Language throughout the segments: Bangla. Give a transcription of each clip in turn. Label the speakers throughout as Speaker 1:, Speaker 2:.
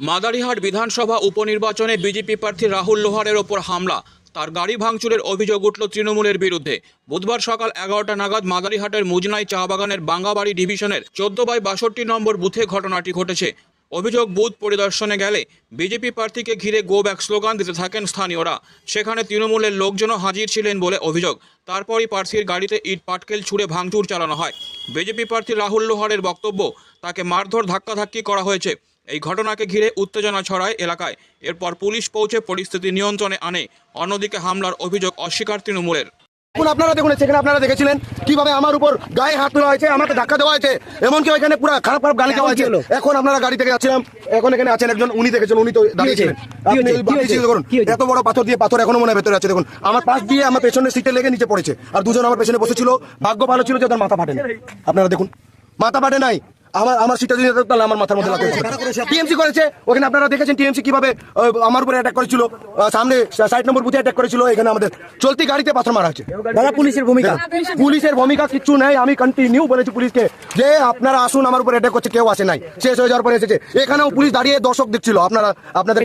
Speaker 1: মাদারিহাট বিধানসভা উপনির্বাচনে বিজেপি প্রার্থী রাহুল লোহারের ওপর হামলা। তার গাড়ি ভাঙচুরের অভিযোগ উঠল তৃণমূলের বিরুদ্ধে। বুধবার সকাল এগারোটা নাগাদ মাদারিহাটের মুজনাই চা বাগানের বাঙ্গাবাড়ি ডিভিশনের চোদ্দ বাই বাষট্টি নম্বর বুথে ঘটনাটি ঘটেছে। অভিযোগ বুথ পরিদর্শনে গেলে বিজেপি প্রার্থীকে ঘিরে গো ব্যাক স্লোগান দিতে থাকেন স্থানীয়রা। সেখানে তৃণমূলের লোকজনও হাজির ছিলেন বলে অভিযোগ। তারপরই প্রার্থীর গাড়িতে ইট পাটকেল ছুড়ে ভাঙচুর চালানো হয়। বিজেপি প্রার্থী রাহুল লোহারের বক্তব্য, তাকে মারধর ধাক্কাধাক্কি করা হয়েছে। এই ঘটনাকে ঘিরে উত্তেজনা ছড়ায় এলাকায়। এরপর পুলিশ পৌঁছে পরিস্থিতি নিয়ন্ত্রণে আনে। অন্যদিকে হামলার অভিযোগ অস্বীকার তৃণমূলের।
Speaker 2: এখন আপনারা দেখুন সেখানে আপনারা দেখেছিলেন কীভাবে আমার উপর গায়ে হাত তোলা হয়েছে আমাকে ধাক্কা দেওয়া হয়েছে এমনকি ওইখানে পুরো খারাপ খারাপ গালি দেওয়া হয়েছে। এখন আপনারা গাড়ি থেকে যাচ্ছিলাম এখন এখানে আছেন একজন উনি দেখেছেন উনি তো দাঁড়িয়েছিলেন? এত বড় পাথর দিয়ে পাথর এখনও মনে ভেতরে আছে। দেখুন আমার পাশ দিয়ে আমার পেছনে সিটে লেগে নিচে পড়েছে। আর দুজন আমার পেছনে বসেছিল। ভাগ্য ভালো ছিল যে ওদের মাথা ফাটেনি। আপনারা দেখুন মাথা ফাটে নাই। আমার আমার সিটে যদি তাহলে আমার মাথার মধ্যে টিএমসি করেছে। ওখানে আপনারা দেখেছেন টিএমসি কীভাবে আমার উপরে অ্যাটাক করেছিল। সামনে সাইড নম্বর বুথে অ্যাটাক করেছিল। এখানে আমাদের চলতি গাড়িতে পাথর মারা হচ্ছে
Speaker 3: দাদা পুলিশের ভূমিকা?
Speaker 2: পুলিশের ভূমিকা কিচ্ছু নেই। আমি কন্টিনিউ বলেছি পুলিশকে যে আপনারা আসুন আমার উপর অ্যাটাক করছে কেউ আসে নাই। শেষ হয়ে যাওয়ার পরে এসেছে। এখানেও পুলিশ দাঁড়িয়ে দর্শক দেখছিল। আপনারা আপনাদের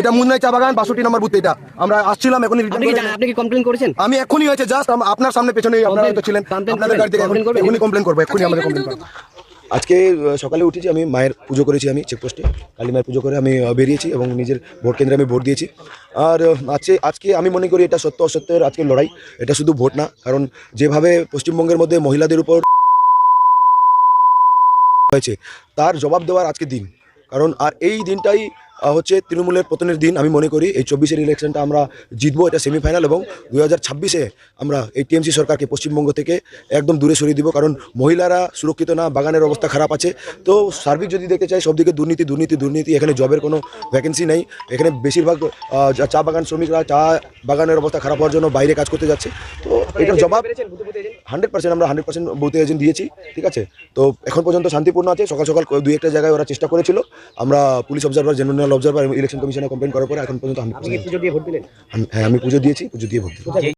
Speaker 3: এটা
Speaker 2: মুন্নাই চা বাগান বাষট্টি নম্বর বুথ এটা। আমরা আসছিলাম এখনই
Speaker 3: আপনি কি কমপ্লেন করেছেন?
Speaker 2: আমি এখনই হয়েছে জাস্ট আপনার সামনে পেছনে আপনারা হয়তো ছিলেন। আপনাদের গাড়ি থেকে? এখনই কমপ্লেন করব এখনই আমাদের কমপ্লেন করব।
Speaker 4: আজকে সকালে উঠেছি, আমি মায়ের পুজো করেছি, আমি চেকপোস্টে। কালী মায়ের পুজো করে আমি বেরিয়েছি এবং নিজের ভোট কেন্দ্রে আমি ভোট দিয়েছি। আর আজকে আজকে আমি মনে করি এটা সত্য অসত্যের আজকের লড়াই। এটা শুধু ভোট না, কারণ যেভাবে পশ্চিমবঙ্গের মধ্যে মহিলাদের উপর হয়েছে, তার জবাব দেওয়ার আজকে দিন। কারণ, আর এই দিনটাই হচ্ছে তৃণমূলের পতনের দিন আমি মনে করি এই চব্বিশের ইলেকশনটা আমরা জিতবো, এটা সেমিফাইনাল এবং দু হাজার ছাব্বিশে আমরা এই টিএমসি সরকারকে পশ্চিমবঙ্গ থেকে একদম দূরে সরিয়ে দিব, কারণ মহিলারা সুরক্ষিত না, বাগানের অবস্থা খারাপ আছে। তো সার্বিক যদি দেখতে চাই সব দিকে দুর্নীতি দুর্নীতি দুর্নীতি, এখানে জবের কোনো ভ্যাকেন্সি নেই। এখানে বেশিরভাগ চা বাগান শ্রমিকরা, চা বাগানের অবস্থা খারাপ হওয়ার জন্য বাইরে কাজ করতে যাচ্ছে। তো এটার জবাব হান্ড্রেড পার্সেন্ট আমরা হান্ড্রেড পার্সেন্ট বুথ এজেন্ট দিয়েছি ঠিক আছে? তো এখন পর্যন্ত শান্তিপূর্ণ আছে সকাল সকাল দুই একটা জায়গায় ওরা চেষ্টা করেছিল। আমরা police observer general observer election কমিশনে কমপ্লেন করার পরে এখন পর্যন্ত হান্ড্রেড হ্যাঁ আমি পুজো দিয়েছি পুজো দিয়ে ভোট